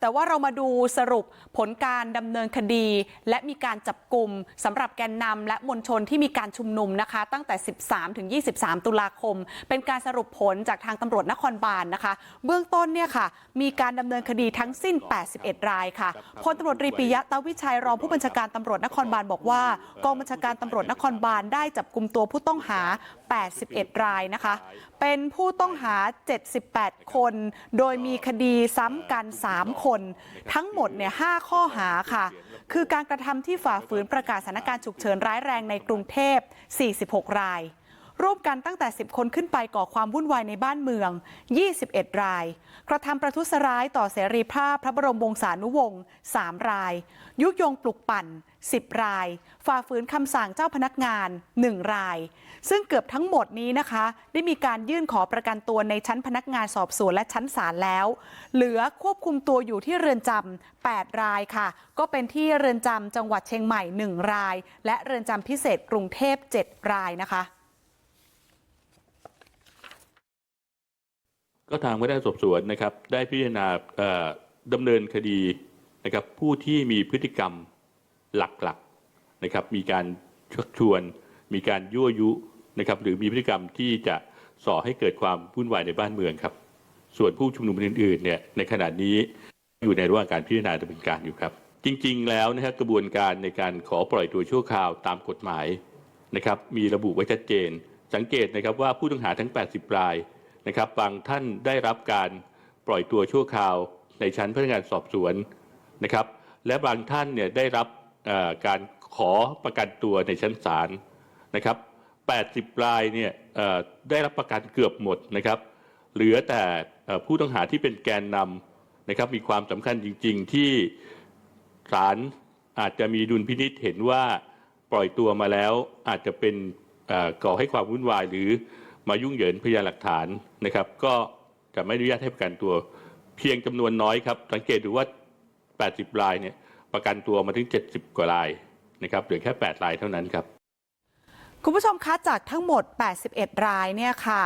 แต่ว่าเรามาดูสรุปผลการดำเนินคดีและมีการจับกลุ่มสำหรับแกนนำและมวลชนที่มีการชุมนุมนะคะตั้งแต่ 13ถึง23 ตุลาคม เป็นการสรุปผลจากทางตำรวจนครบาลนะคะ เบื้องต้นเนี่ยค่ะ มีการดำเนินคดีทั้งสิ้น 81 รายค่ะพลตำรวจรีปิยะตาวิชัยรองผู้บัญชาการตำรวจนครบาลบอกว่ากองบัญชาการตำรวจนครบาลได้จับกลุ่มตัวผู้ต้องหา81รายนะคะเป็นผู้ต้องหา 78 คน โดยมีคดีซ้ำกัน 3 คน ทั้งหมดเนี่ย5ข้อหาค่ะ คือการกระทำที่ฝ่าฝืนประกาศสถานการณ์ฉุกเฉินร้ายแรงในกรุงเทพ 46 ราย ร่วมกันตั้งแต่ 10 คนขึ้นไปก่อความวุ่นวายในบ้านเมือง 21 ราย กระทำประทุษร้ายต่อเสรีภาพพระบรมวงศานุวงศ์3ราย ยุยงปลุกปั่น 10 ราย ฝ่าฝืนคำสั่งเจ้าพนักงาน 1 ราย ซึ่งเกือบทั้งหมดนี้นะคะ ได้มีการยื่นขอประกันตัวในชั้นพนักงานสอบสวนและชั้นศาลแล้ว เหลือควบคุมตัวอยู่ที่เรือนจำ8รายค่ะ ก็เป็นที่เรือนจำจังหวัดเชียงใหม่ 1 ราย และเรือนจำพิเศษกรุงเทพ 7 รายนะคะ ก็ทางพนักงานสอบสวนนะครับ ได้พิจารณาดำเนินคดีนะครับ ผู้ที่มีพฤติกรรมหลักๆนะครับ มีการชักชวน มีการยั่วยุนะครับ หรือมีพฤติกรรมที่จะส่อให้เกิดความวุ่นวายในบ้านเมืองครับ ส่วนผู้ชุมนุมอื่นๆเนี่ยในขณะนี้อยู่ในระหว่างการพิจารณาดำเนินการอยู่ครับ จริง ๆ แล้วนะครับกระบวนการในการขอปล่อยตัวชั่วคราวตามกฎหมายนะครับ มีระบุไว้ชัดเจน สังเกตนะครับว่าผู้ต้องหาทั้ง 80 ราย นะครับบางท่านได้รับการปล่อยตัวชั่วคราวในชั้นพนักงานสอบสวนนะครับ และบางท่านเนี่ยได้รับการขอประกันตัวในชั้นศาลนะครับ 80 รายเนี่ยได้รับประกันเกือบหมดนะครับ เหลือแต่ผู้ต้องหาที่เป็นแกนนำนะครับ มีความสำคัญจริง ๆ ที่ศาลอาจจะมีดุลพินิษเห็นว่าปล่อยตัวมาแล้วอาจจะเป็นก่อให้ความวุ่นวายหรือ มายุ่งเหยิงพยานหลักฐานนะครับ ก็จะไม่อนุญาตให้ประกันตัว เพียงจำนวนน้อยครับ สังเกตดูว่า 80 รายเนี่ยประกันตัวมาถึง 70 กว่ารายนะครับเหลือแค่ 8 รายเท่านั้นครับ คุณผู้ชมคะจากทั้งหมด 81 รายเนี่ยค่ะ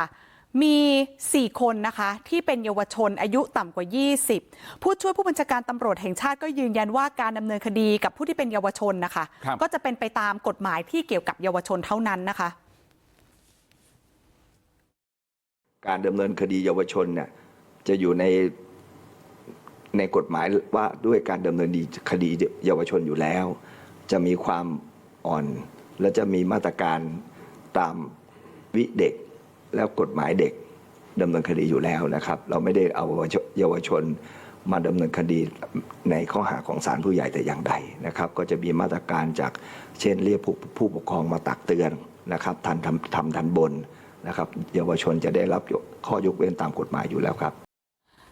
มี 4 คนนะคะที่เป็นเยาวชนอายุต่ำกว่า 20 ผู้ช่วยผู้บัญชาการตำรวจแห่งชาติก็ยืนยันว่าการดำเนินคดีกับผู้ที่เป็นเยาวชนนะคะครับก็จะเป็นไปตามกฎหมายที่เกี่ยวกับเยาวชนเท่านั้นนะคะ การดำเนินคดีเยาวชนเนี่ยจะอยู่ในในกฎหมายว่าด้วยการดำเนินคดีเยาวชนอยู่แล้ว จะมีความอ่อน และจะมีมาตรการตามวิเด็กแล้วกฎหมายเด็กดำเนินคดีอยู่แล้วนะครับ เราไม่ได้เอาเยาวชนมาดำเนินคดีในข้อหาของศาลผู้ใหญ่แต่อย่างใดนะครับ ก็จะมีมาตรการจากเช่นเรียกผู้ผู้ปกครองมาตักเตือนนะครับทันทำทำทันบน นะครับเยาวชนจะได้รับข้อยกเว้นตามกฎหมายอยู่แล้วครับ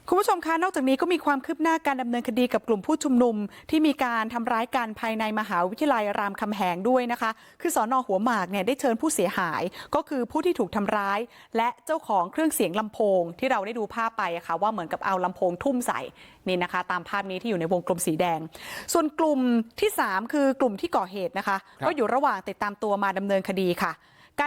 คุณผู้ชมคะ นอกจากนี้ก็มีความคืบหน้าการดำเนินคดีกับกลุ่มผู้ชุมนุม ที่มีการทำร้ายกันภายในมหาวิทยาลัยรามคำแหงด้วยนะคะ คือสอนอหัวหมากเนี่ยได้เชิญผู้เสียหาย ก็คือผู้ที่ถูกทำร้าย และเจ้าของเครื่องเสียงลำโพง ที่เราได้ดูภาพไปะค่ะว่าเหมือนกับเอาลำโพงทุ่มใส่นี่นะคะ ตามภาพนี้ที่อยู่ในวงกลมสีแดง ส่วนกลุ่มที่ 3 คือกลุ่มที่ก่อเหตุนะคะคก็อยู่ระหว่างติดตามตัวมาดำเนินคดีค่ะ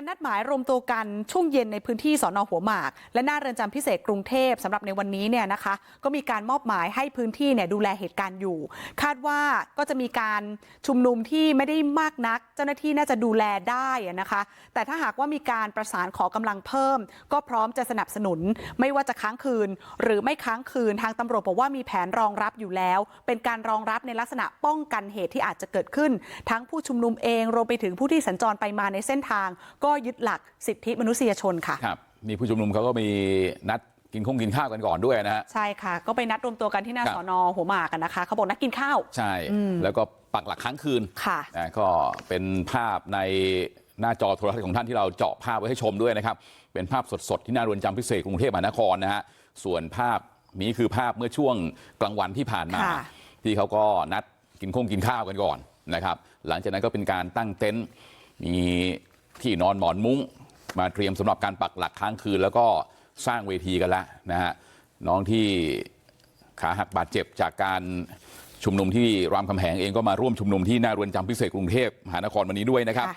นัดหมายรวมตัวกันช่วงเย็นในพื้นที่สอนอหัวหมาก และหน้าเรือนจำพิเศษกรุงเทพสำหรับในวันนี้เนี่ยนะคะ ก็มีการมอบหมายให้พื้นที่เนี่ยดูแลเหตุการณ์อยู่ คาดว่าก็จะมีการชุมนุมที่ไม่ได้มากนัก เจ้าหน้าที่น่าจะดูแลได้นะคะ แต่ถ้าหากว่ามีการประสานขอกำลังเพิ่ม ก็พร้อมจะสนับสนุน ไม่ว่าจะค้างคืน หรือไม่ค้างคืนทางตำรวจบอกว่ามีแผนรองรับอยู่แล้ว เป็นการรองรับในลักษณะป้องกันเหตุที่อาจจะเกิดขึ้น ทั้งผู้ชุมนุมเองรวมไปถึงผู้ที่สัญจรไปมาในเส้นทางก็ยึดหลักสิทธิมนุษยชนค่ะครับนี่ผู้ชุมนุมเขาก็มีนัดกินข้งกินข้าวกันก่อนด้วยนะฮะใช่ค่ะก็ไปนัดรวมตัวกันที่หน้าครับสอนอหัวหมากกันนะคะเขาบอกนัดกินข้าวใช่อืมแล้วก็ปักหลักค้างคืนค่ะนะก็เป็นภาพในหน้าจอโทรทัศน์ของท่านที่เราเจาะภาพไว้ให้ชมด้วยนะครับเป็นภาพสดๆที่หน้าเรือนจำพิเศษกรุงเทพมหานครนะฮะส่วนภาพนี้คือภาพเมื่อช่วงกลางวันที่ผ่านมาค่ะที่เขาก็นัดกินข้งกินข้าวกันก่อนนะครับ หลังจากนั้นก็เป็นการตั้งเต็นท์มี ที่นอนหมอนมุ้งมาเตรียมสำหรับการปักหลักค้างคืนแล้วก็สร้างเวทีกันแล้วนะฮะน้องที่ขาหักบาดเจ็บจากการชุมนุมที่รามคำแหงเองก็มาร่วมชุมนุมที่หน้าเรือนจำพิเศษกรุงเทพมหานครวันนี้ด้วยนะครับ